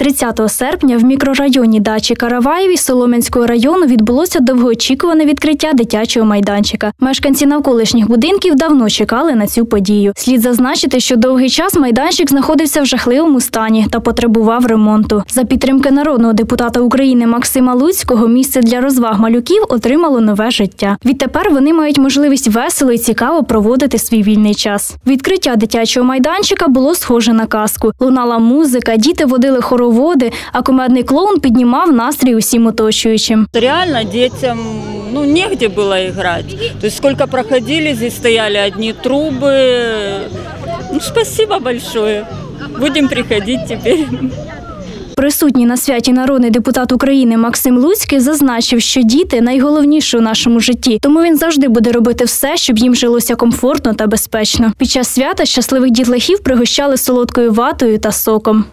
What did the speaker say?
30 серпня в мікрорайоні дачі Караваєві Солом'янського району відбулося довгоочікуване відкриття дитячого майданчика. Мешканці навколишніх будинків давно чекали на цю подію. Слід зазначити, що довгий час майданчик знаходився в жахливому стані та потребував ремонту. За підтримки народного депутата України Максима Луцького місце для розваг малюків отримало нове життя. Відтепер вони мають можливість весело і цікаво проводити свій вільний час. Відкриття дитячого майданчика було схоже на казку. Лунала музика, діти водили хороводи, а комедний клоун піднімав настрій усім оточуючим. Реально детям ну, негде было играть. То есть сколько проходили, здесь стояли одни трубы. Ну, спасибо большое. Будем приходить теперь. Присутній на святі народний депутат України Максим Луцький зазначив, що діти найголовніше у нашому житті, тому він завжди буде робити все, щоб їм жилося комфортно та безпечно. Під час свята щасливих дітлахів пригощали солодкою ватою та соком.